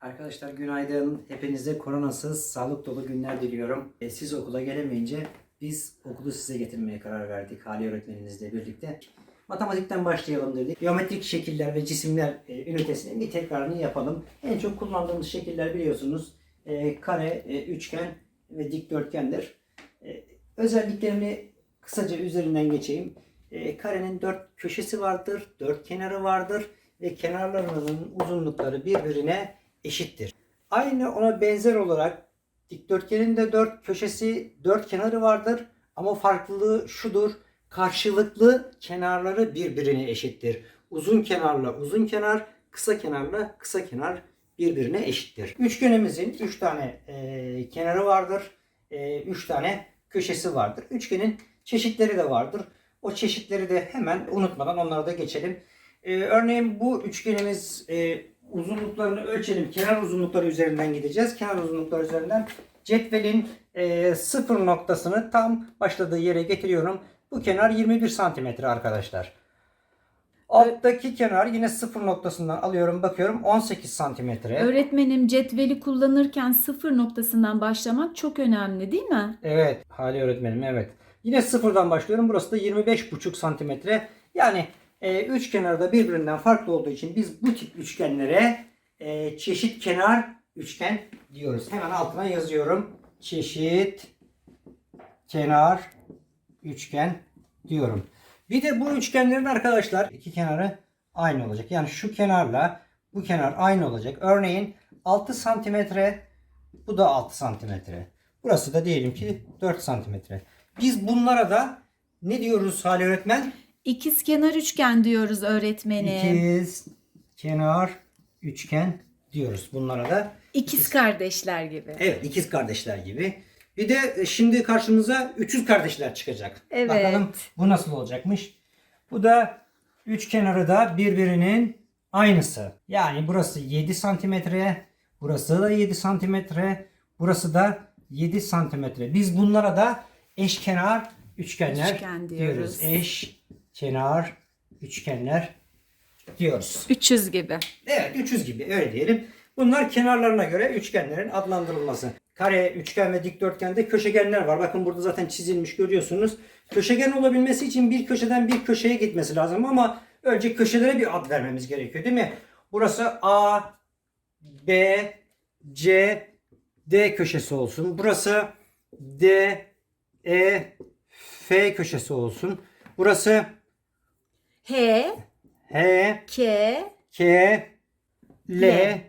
Arkadaşlar günaydın. Hepinize koronasız, sağlık dolu günler diliyorum. E, siz okula gelemeyince biz okulu size getirmeye karar verdik Hali öğretmeninizle birlikte. Matematikten başlayalım dedik. Geometrik şekiller ve cisimler e, ünitesinin bir tekrarını yapalım. En çok kullandığımız şekiller biliyorsunuz e, kare, e, üçgen ve dikdörtgendir. E, özelliklerini kısaca üzerinden geçeyim. E, karenin dört köşesi vardır, dört kenarı vardır ve kenarlarının uzunlukları birbirine eşittir. Aynı ona benzer olarak dikdörtgenin de dört köşesi, dört kenarı vardır ama farklılığı şudur. Karşılıklı kenarları birbirine eşittir. Uzun kenarla uzun kenar, kısa kenarla kısa kenar birbirine eşittir. Üçgenimizin üç tane e, kenarı vardır. E, üç tane köşesi vardır. Üçgenin çeşitleri de vardır. O çeşitleri de hemen unutmadan onlara da geçelim. E, örneğin bu üçgenimiz e, uzunluklarını ölçelim. Kenar uzunlukları üzerinden gideceğiz. Kenar uzunlukları üzerinden cetvelin e, sıfır noktasını tam başladığı yere getiriyorum. Bu kenar 21 santimetre arkadaşlar. Alttaki kenar yine sıfır noktasından alıyorum bakıyorum 18 santimetre. Öğretmenim cetveli kullanırken sıfır noktasından başlamak çok önemli değil mi? Evet Hali öğretmenim evet. Yine sıfırdan başlıyorum. Burası da 25,5 santimetre. Yani e, üç kenarı da birbirinden farklı olduğu için biz bu tip üçgenlere e, çeşit kenar üçgen diyoruz. Hemen altına yazıyorum. Çeşit kenar üçgen diyorum. Bir de bu üçgenlerin arkadaşlar iki kenarı aynı olacak. Yani şu kenarla bu kenar aynı olacak. Örneğin 6 santimetre bu da 6 santimetre. Burası da diyelim ki 4 santimetre. Biz bunlara da ne diyoruz Salih öğretmen? İkiz kenar üçgen diyoruz öğretmenim. İkiz kenar üçgen diyoruz bunlara da. İkiz kardeşler gibi. Evet ikiz kardeşler gibi. Bir de e, şimdi karşımıza üçüz kardeşler çıkacak. Evet. Bakalım bu nasıl olacakmış. Bu da üç kenarı da birbirinin aynısı. Yani burası 7 santimetre, burası da 7 santimetre, burası da 7 santimetre. Biz bunlara da eşkenar üçgenler Üçgen diyoruz. diyoruz. Eş kenar üçgenler diyoruz. 300 gibi. Evet 300 gibi öyle diyelim. Bunlar kenarlarına göre üçgenlerin adlandırılması. Kare, üçgen ve dikdörtgende köşegenler var. Bakın burada zaten çizilmiş görüyorsunuz. Köşegen olabilmesi için bir köşeden bir köşeye gitmesi lazım ama önce köşelere bir ad vermemiz gerekiyor değil mi? Burası A, B, C, D köşesi olsun. Burası D, E, F köşesi olsun. Burası H, H, K, K, L, L.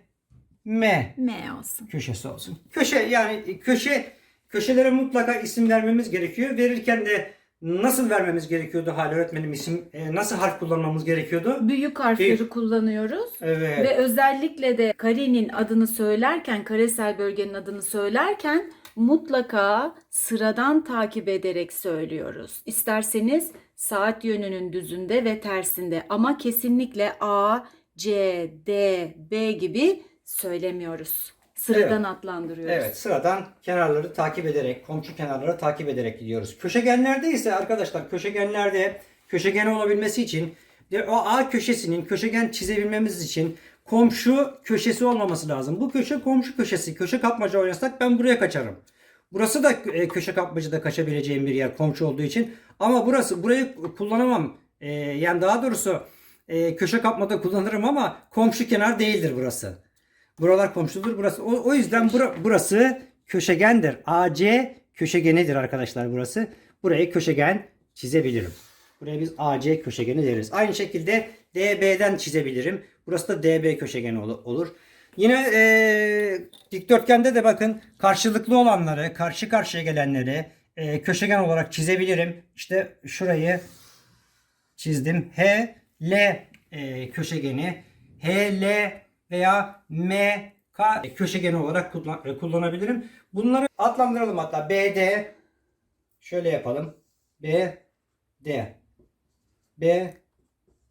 M M olsun. köşesi olsun. Köşe yani köşe köşelere mutlaka isim vermemiz gerekiyor. Verirken de nasıl vermemiz gerekiyordu Hali öğretmenim isim e, nasıl harf kullanmamız gerekiyordu? Büyük harfleri kullanıyoruz. Evet. Ve özellikle de karenin adını söylerken, karesel bölgenin adını söylerken mutlaka sıradan takip ederek söylüyoruz. İsterseniz saat yönünün düzünde ve tersinde ama kesinlikle A, C, D, B gibi söylemiyoruz. Sıradan adlandırıyoruz. Evet sıradan kenarları takip ederek, komşu kenarları takip ederek gidiyoruz. Köşegenlerde ise arkadaşlar köşegenlerde köşegen olabilmesi için o A köşesinin köşegen çizebilmemiz için komşu köşesi olmaması lazım. Bu köşe komşu köşesi. Köşe kapmaca oynasak ben buraya kaçarım. Burası da e, köşe kapmacada kaçabileceğim bir yer komşu olduğu için. Ama burası burayı kullanamam. E, yani daha doğrusu e, köşe kapmada kullanırım ama komşu kenar değildir burası. Buralar komşudur. Burası o, o yüzden bura- burası köşegendir. AC köşegenidir arkadaşlar burası. Burayı köşegen çizebilirim. Buraya biz AC köşegeni deriz. Aynı şekilde DB'den çizebilirim. Burası da DB köşegeni ol- olur. Yine eee, dikdörtgende de bakın karşılıklı olanları, karşı karşıya gelenleri eee, köşegen olarak çizebilirim. İşte şurayı çizdim. H, L e, köşegeni, H, L veya M, K köşegeni olarak e, kullanabilirim. Bunları adlandıralım hatta. B, D şöyle yapalım. B, D. B,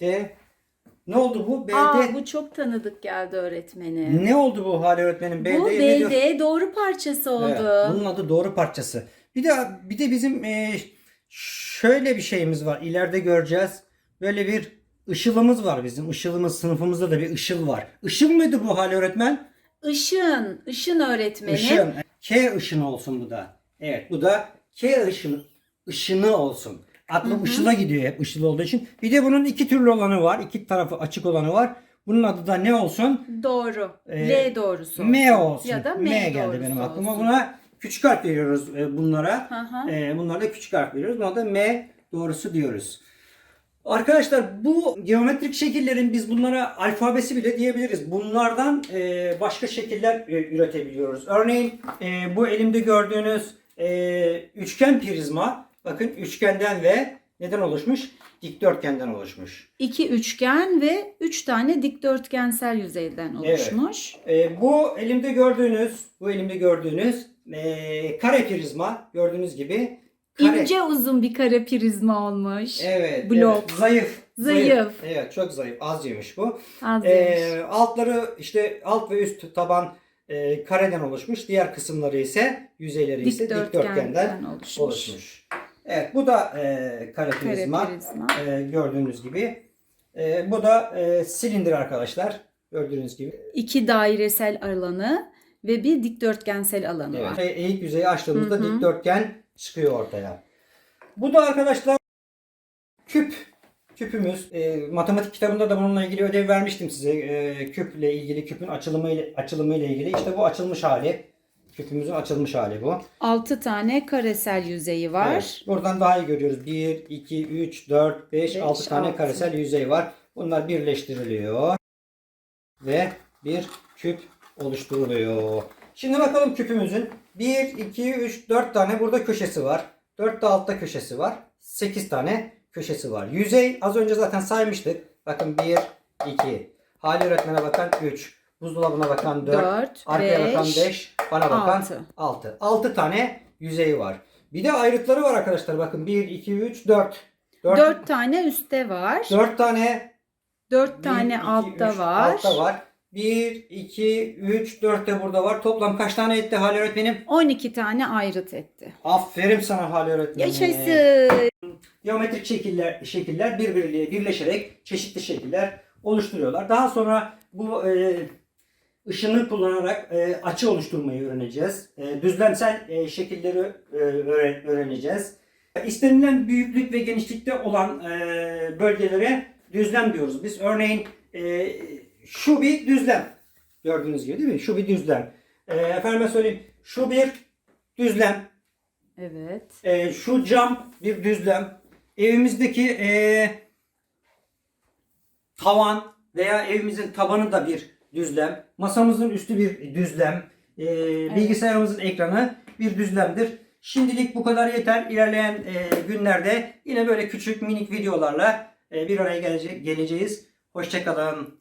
D. Ne oldu bu? B, Aa, bu çok tanıdık geldi öğretmenim. Ne oldu bu hali öğretmenim? B, Bu? BD doğru parçası oldu. Evet, bunun adı doğru parçası. Bir de bir de bizim e, şöyle bir şeyimiz var. İleride göreceğiz. Böyle bir ışılımız var bizim. Işılımız sınıfımızda da bir ışıl var. Işıl mıydı bu hali öğretmen? Işın, ışın öğretmenim. Işın. K ışını olsun bu da. Evet bu da K ışını, ışını olsun. Aklım ışıla gidiyor hep ışıl olduğu için. Bir de bunun iki türlü olanı var. iki tarafı açık olanı var. Bunun adı da ne olsun? Doğru. Ee, L doğrusu. M olsun. Ya da M, M geldi doğrusu benim aklıma. olsun. Buna küçük harf veriyoruz e, bunlara. Hı hı. E, bunlara da küçük harf veriyoruz. Buna da M doğrusu diyoruz. Arkadaşlar bu geometrik şekillerin biz bunlara alfabesi bile diyebiliriz. Bunlardan e, başka şekiller e, üretebiliyoruz. Örneğin e, bu elimde gördüğünüz e, üçgen prizma bakın üçgenden ve neden oluşmuş? Dikdörtgenden oluşmuş. İki üçgen ve üç tane dikdörtgensel yüzeyden Evet. oluşmuş. E, bu elimde gördüğünüz, bu elimde gördüğünüz e, kare prizma gördüğünüz gibi kare. İnce uzun bir kare prizma olmuş. Evet, Blok. evet, zayıf. Zayıf. Evet, çok zayıf. Az yemiş bu. Az E, demiş. altları işte alt ve üst taban e, kareden oluşmuş. Diğer kısımları ise yüzeyleri ise Dikdörtgenden dikdörtgenden oluşmuş. oluşmuş. Evet, bu da e, kare Kare prizma. E, gördüğünüz gibi. E, bu da e, silindir arkadaşlar. Gördüğünüz gibi. İki dairesel alanı ve bir dikdörtgensel alanı Evet. var. Ve eğik yüzeyi açtığımızda Hı hı. dikdörtgen çıkıyor ortaya. Bu da arkadaşlar küp. Küpümüz. E, matematik kitabında da bununla ilgili ödev vermiştim size. E, küple ilgili, küpün açılımı ile, açılımı ile ilgili. İşte bu açılmış hali. Küpümüzün açılmış hali bu. Altı tane karesel yüzeyi var. Evet. Buradan daha iyi görüyoruz. 1, 2, 3, 4, 5, Beş, 6 tane karesel yüzey var. Bunlar birleştiriliyor. Ve bir küp oluşturuluyor. Şimdi bakalım küpümüzün 1, 2, 3, 4 tane burada köşesi var. 4 de altta köşesi var. 8 tane köşesi var. Yüzey az önce zaten saymıştık. Bakın 1, 2. Hali öğretmene bakan 3. Buzdolabına bakan 4. Dört, Arkaya bakan beş, 5. Bana bakan altı. 6. 6 tane yüzeyi var. Bir de ayrıtları var arkadaşlar. Bakın 1, 2, 3, 4. 4, Dört tane üstte var. 4 tane Dört bir, tane iki, altta üç, var. Altta var. 1, 2, 3, 4 de burada var. Toplam kaç tane etti Hali öğretmenim? 12 tane ayrıt etti. Aferin sana Hali öğretmenim. Yaşasın. Geometrik şekiller şekiller birbiriyle birleşerek çeşitli şekiller oluşturuyorlar. Daha sonra bu e, ışını kullanarak e, açı oluşturmayı öğreneceğiz. E, düzlemsel e, şekilleri e, öğre- öğreneceğiz. İstenilen büyüklük ve genişlikte olan e, bölgelere düzlem diyoruz. Biz örneğin e, şu bir düzlem. Gördüğünüz gibi değil mi? Şu bir düzlem. E, efendime söyleyeyim. Şu bir düzlem. Evet. E, şu cam bir düzlem. Evimizdeki e, tavan veya evimizin tabanı da bir düzlem. Masamızın üstü bir düzlem. E, Bilgisayarımızın ekranı bir düzlemdir. Şimdilik bu kadar yeter. İlerleyen e, günlerde yine böyle küçük minik videolarla e, bir araya gelece- geleceğiz. Hoşçakalın.